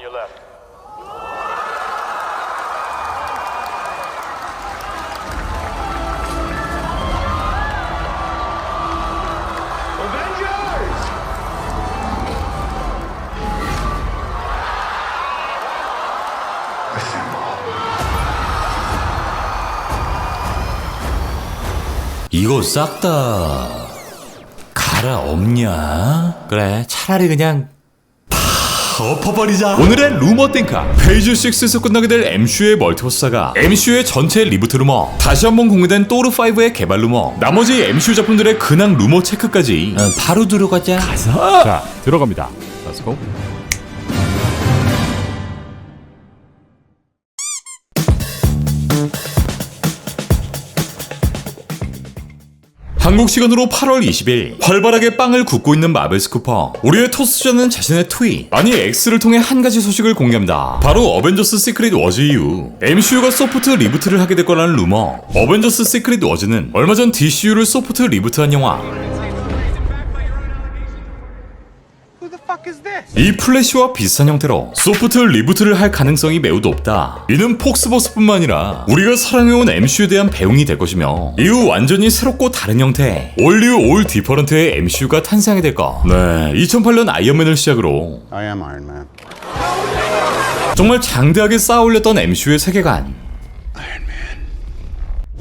on your left. 이거 싹 다 갈아 없냐? 그래 차라리 그냥 다 엎어버리자 오늘의 루머 땡카 페이지 6에서 끝나게 될 MCU의 멀티버스 사가 MCU의 전체 리부트 루머 다시 한번 공개된 또르5의 개발 루머 나머지 MCU 작품들의 근황 루머 체크까지 어, 바로 들어가자 가서 자, 들어갑니다. Let's go. 한국 시간으로 8월 20일 활발하게 빵을 굽고 있는 마벨 스쿠퍼. 우리의 토스전은 자신의 트윗 아니 X를 통해 한 가지 소식을 공개합니다. 바로 어벤져스 시크릿 워즈 이후 MCU가 소프트 리부트를 하게 될 거라는 루머. 어벤져스 시크릿 워즈는 얼마 전 DCU를 소프트 리부트한 영화 이 플래시와 비슷한 형태로 소프트 리부트를 할 가능성이 매우 높다. 이는 폭스버스뿐만 아니라 우리가 사랑해온 MCU에 대한 배웅이 될 것이며 이후 완전히 새롭고 다른 형태 올리우 올 디퍼런트의 MCU가 탄생하게 될 것. 네, 2008년 아이언맨을 시작으로. 정말 장대하게 쌓아올렸던 MCU의 세계관.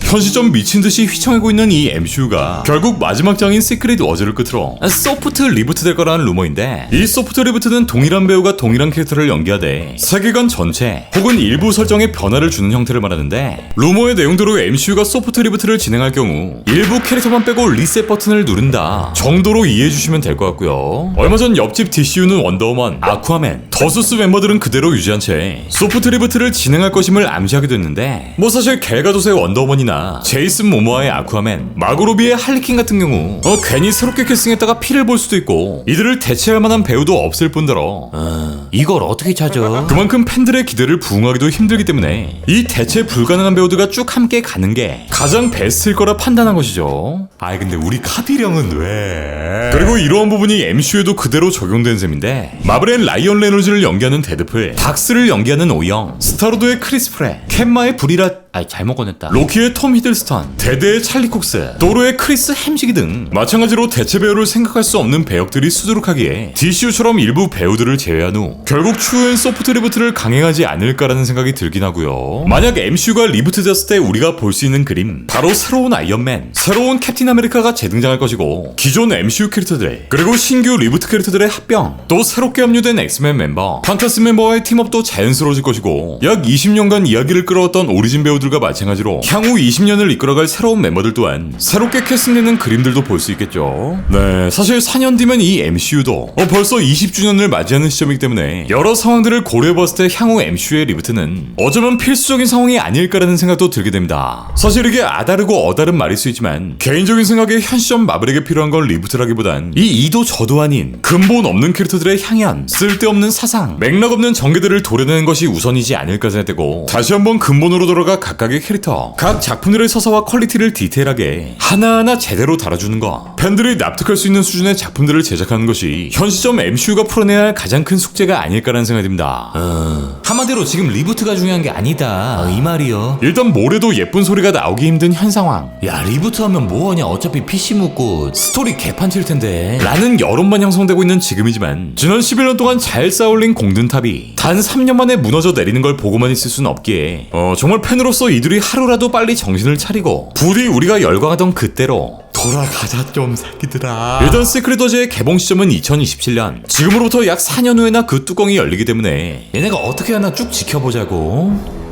현 시점 미친 듯이 휘청이고 있는 이 MCU가 결국 마지막 장인 시크릿 워즈를 끝으로 소프트 리부트 될 거라는 루머인데 이 소프트 리부트는 동일한 배우가 동일한 캐릭터를 연기하되 세계관 전체 혹은 일부 설정에 변화를 주는 형태를 말하는데 루머의 내용대로 MCU가 소프트 리부트를 진행할 경우 일부 캐릭터만 빼고 리셋 버튼을 누른다 정도로 이해해 주시면 될 것 같고요. 얼마 전 옆집 DCU는 원더우먼, 아쿠아맨, 더수스 멤버들은 그대로 유지한 채 소프트 리부트를 진행할 것임을 암시하게 됐는데 뭐 사실 갤가도스의 원더우먼이나 제이슨 모모아의 아쿠아맨, 마고로비의 할리퀸 같은 경우 어 괜히 새롭게 캐스팅했다가 피를 볼 수도 있고 이들을 대체할 만한 배우도 없을 뿐더러 어, 이걸 어떻게 찾아? 그만큼 팬들의 기대를 부응하기도 힘들기 때문에 이 대체 불가능한 배우들과 쭉 함께 가는 게 가장 베스트일 거라 판단한 것이죠. 아이 근데 우리 카비령은 왜? 그리고 이러한 부분이 MCU에도 그대로 적용된 셈인데 마블의 라이언 레놀즈를 연기하는 데드풀, 닥스를 연기하는 오영, 스타로드의 크리스 프레, 캔마의 브리라 아이 잘못 꺼냈다. 로키의 톰 히들스턴, 데드의 찰리 콕스, 도로의 크리스 햄지기 등 마찬가지로 대체 배우를 생각할 수 없는 배역들이 수두룩하기에 DCU처럼 일부 배우들을 제외한 후 결국 추후엔 소프트 리부트를 강행하지 않을까라는 생각이 들긴 하고요. 만약 MCU가 리부트 됐을 때 우리가 볼 수 있는 그림 바로 새로운 아이언맨, 새로운 캡틴 아메리카가 재등장할 것이고 기존 MCU 캐릭터들 그리고 신규 리부트 캐릭터들의 합병 또 새롭게 합류된 엑스맨 멤버, 판타스 멤버와의 팀업도 자연스러워질 것이고 약 20년간 이야기를 끌어왔던 오리진 배우 들과 마찬가지로 향후 20년을 이끌어갈 새로운 멤버들 또한 새롭게 캐스팅되는 그림들도 볼 수 있겠죠. 네, 사실 4년 뒤면 이 MCU도 어, 벌써 20주년을 맞이하는 시점이기 때문에 여러 상황들을 고려해봤을 때 향후 MCU의 리부트는 어쩌면 필수적인 상황이 아닐까라는 생각도 들게 됩니다. 사실 이게 아다르고 어다른 말일 수 있지만 개인적인 생각에 현 시점 마블에게 필요한 건 리부트라기보단 이 이도 저도 아닌 근본 없는 캐릭터들의 향연, 쓸데없는 사상, 맥락 없는 전개들을 도려내는 것이 우선이지 않을까 생각되고 다시 한번 근본으로 돌아가 각각의 캐릭터, 각 작품들의 서사와 퀄리티를 디테일하게 하나하나 제대로 다뤄주는 것 팬들이 납득할 수 있는 수준의 작품들을 제작하는 것이 현 시점 MCU가 풀어내야 할 가장 큰 숙제가 아닐까라는 생각이 듭니다. 어. 한마디로 지금 리부트가 중요한 게 아니다. 이 말이요. 일단 뭐래도 예쁜 소리가 나오기 힘든 현 상황. 야 리부트 하면 뭐하냐 어차피 PC 묻고 스토리 개판 칠 텐데. 라는 여론만 형성되고 있는 지금이지만 지난 11년 동안 잘 쌓아올린 공든탑이 단 3년 만에 무너져 내리는 걸 보고만 있을 수는 없기에 어 정말 팬으로서 이들이 하루라도 빨리 정신을 차리고 부디 우리가 열광하던 그때로 돌아가자 좀 새끼들아. 일단 시크릿 워즈의 개봉 시점은 2027년. 지금으로부터 약 4년 후에나 그 뚜껑이 열리기 때문에 얘네가 어떻게 하나 쭉 지켜보자고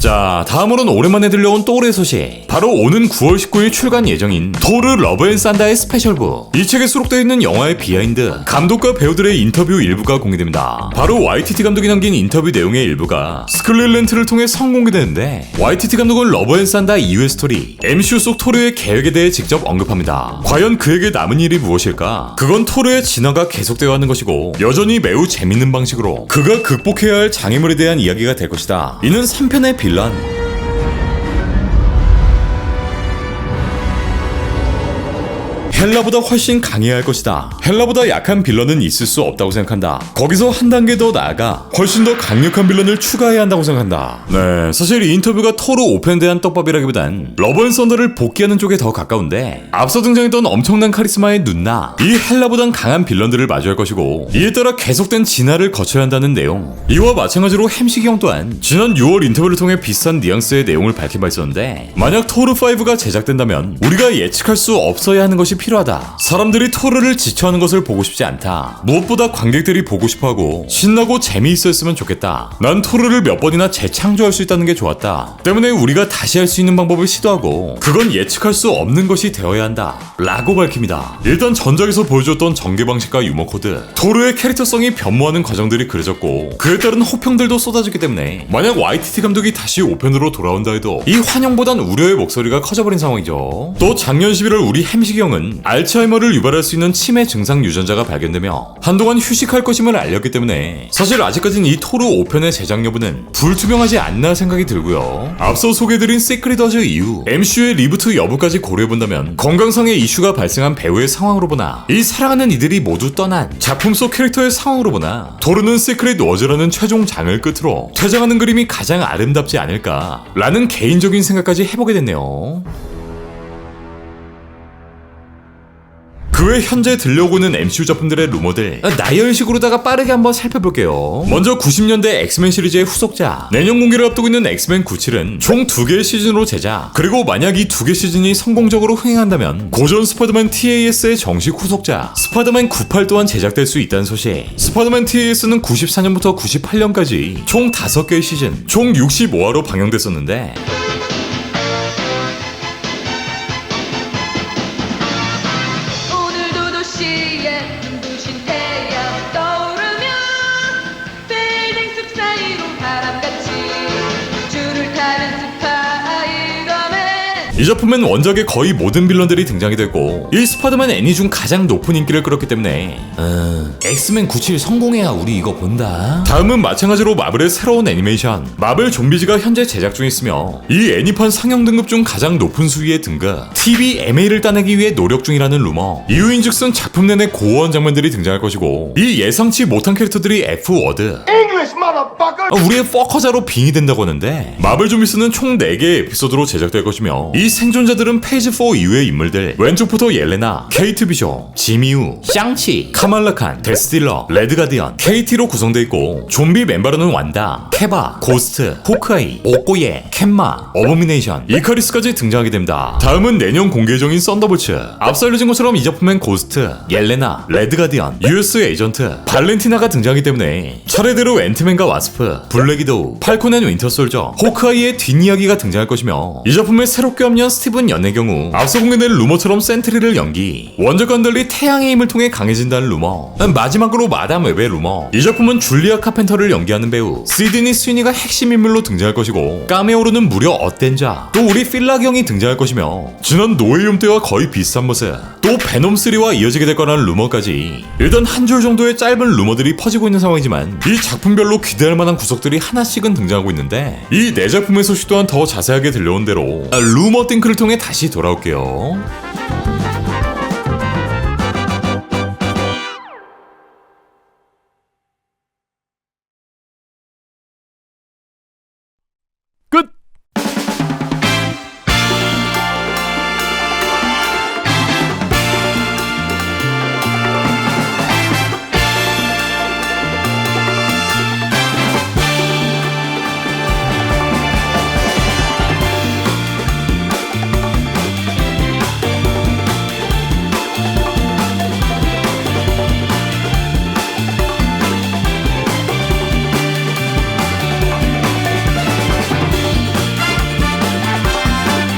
자, 다음으로는 오랜만에 들려온 또르의 소식. 바로 오는 9월 19일 출간 예정인 토르 러브 앤 산다의 스페셜부. 이 책에 수록되어 있는 영화의 비하인드, 감독과 배우들의 인터뷰 일부가 공개됩니다. 바로 YTT 감독이 남긴 인터뷰 내용의 일부가 스클릿 렌트를 통해 선공개되는데 YTT 감독은 러브 앤 산다 이후의 스토리, MCU 속 토르의 계획에 대해 직접 언급합니다. 과연 그에게 남은 일이 무엇일까? 그건 토르의 진화가 계속되어 하는 것이고 여전히 매우 재밌는 방식으로 그가 극복해야 할 장애물에 대한 이야기가 될 것이다. 이는 3편의 빌런 헬라보다 훨씬 강해야 할 것이다. 헬라보다 약한 빌런은 있을 수 없다고 생각한다. 거기서 한 단계 더 나아가 훨씬 더 강력한 빌런을 추가해야 한다고 생각한다. 네, 사실 이 인터뷰가 토르 오펜대한 떡밥이라기보단 러번 썬더를 복귀하는 쪽에 더 가까운데 앞서 등장했던 엄청난 카리스마의 눈나 이 헬라보단 강한 빌런들을 마주할 것이고 이에 따라 계속된 진화를 거쳐야 한다는 내용. 이와 마찬가지로 햄식이 형 또한 지난 6월 인터뷰를 통해 비슷한 뉘앙스의 내용을 밝힌 바 있었는데 만약 토르5가 제작된다면 우리가 예측할 수 없어야 하는 것이 필요 하다. 사람들이 토르를 지쳐하는 것을 보고 싶지 않다. 무엇보다 관객들이 보고 싶어하고 신나고 재미있었으면 좋겠다. 난 토르를 몇 번이나 재창조할 수 있다는 게 좋았다. 때문에 우리가 다시 할 수 있는 방법을 시도하고 그건 예측할 수 없는 것이 되어야 한다. 라고 밝힙니다. 일단 전작에서 보여줬던 전개 방식과 유머 코드, 토르의 캐릭터성이 변모하는 과정들이 그려졌고 그에 따른 호평들도 쏟아졌기 때문에 만약 YTT 감독이 다시 5편으로 돌아온다 해도 이 환영보단 우려의 목소리가 커져버린 상황이죠. 또 작년 11월 우리 햄식이 형은 알츠하이머를 유발할 수 있는 치매 증상 유전자가 발견되며 한동안 휴식할 것임을 알렸기 때문에 사실 아직까진 이 토르 5편의 제작 여부는 불투명하지 않나 생각이 들고요. 앞서 소개드린 시크릿 어즈 이후 MCU의 리부트 여부까지 고려해본다면 건강상의 이슈가 발생한 배우의 상황으로 보나 이 사랑하는 이들이 모두 떠난 작품 속 캐릭터의 상황으로 보나 토르는 시크릿 워즈라는 최종 장을 끝으로 퇴장하는 그림이 가장 아름답지 않을까 라는 개인적인 생각까지 해보게 됐네요. 그 외 현재 들려오고 있는 MCU 작품들의 루머들 나열식으로다가 빠르게 한번 살펴볼게요. 먼저 90년대 엑스맨 시리즈의 후속자 내년 공개를 앞두고 있는 엑스맨 97은 총 두 개의 시즌으로 제작. 그리고 만약 이 두 개 시즌이 성공적으로 흥행한다면 고전 스파이더맨 TAS의 정식 후속자 스파이더맨 98 또한 제작될 수 있다는 소식. 스파이더맨 TAS는 94년부터 98년까지 총 5개의 시즌 총 65화로 방영됐었는데 이 작품엔 원작의 거의 모든 빌런들이 등장이 됐고 이 스파이더맨 애니 중 가장 높은 인기를 끌었기 때문에. 어, 엑스맨 97 성공해야 우리 이거 본다. 다음은 마찬가지로 마블의 새로운 애니메이션 마블 좀비즈가 현재 제작 중에 있으며 이 애니판 상영 등급 중 가장 높은 수위의 등급 TV MA를 따내기 위해 노력 중이라는 루머. 이유인즉슨 작품 내내 고어한 장면들이 등장할 것이고 이 예상치 못한 캐릭터들이 F워드 English, motherfucker! 아, 우리의 퍼커자로 빙이 된다고 하는데 마블 좀비스는 총 4개의 에피소드로 제작될 것이며 이 생존자들은 페이지 4 이후의 인물들 왼쪽부터 옐레나, 케이트 비쇼, 지미우, 샹치, 카말라 칸, 데스딜러, 레드 가디언, KT로 구성되어 있고 좀비 멤버로는 완다, 케바, 고스트, 호크아이, 오꼬예, 캔마, 어버미네이션, 이카리스까지 등장하게 됩니다. 다음은 내년 공개 예정인 썬더볼츠 앞서 알려진 것처럼 이 작품엔 고스트, 옐레나, 레드 가디언, US 에이전트, 발렌티나가 등장하기 때문에 차례대로 앤트맨과 와스프, 블랙이도우, 팔콘 앤 윈터 솔저, 호크아이의 뒷이야기가 등장할 것이며 이 작품에 새롭게 합류한 스티븐 연의 경우 앞서 공개된 루머처럼 센트리를 연기 원작과는 달리 태양의 힘을 통해 강해진다는 루머 마지막으로 마담 웹의 루머. 이 작품은 줄리아 카펜터를 연기하는 배우 시드니 스위니가 핵심 인물로 등장할 것이고 까메오로는 무려 어텐자 또 우리 필라경이 등장할 것이며 지난 노웨이홈 때와 거의 비슷한 모습 또 베놈 3와 이어지게 될 거라는 루머까지 일단 한 줄 정도의 짧은 루머들이 퍼지고 있는 상황이지만 이 작품 별로 기대할 만한 구석들이 하나씩은 등장하고 있는데 이네 소식 또한 더 자세하게 들려온 대로 아, 루머 띵크를 통해 다시 돌아올게요.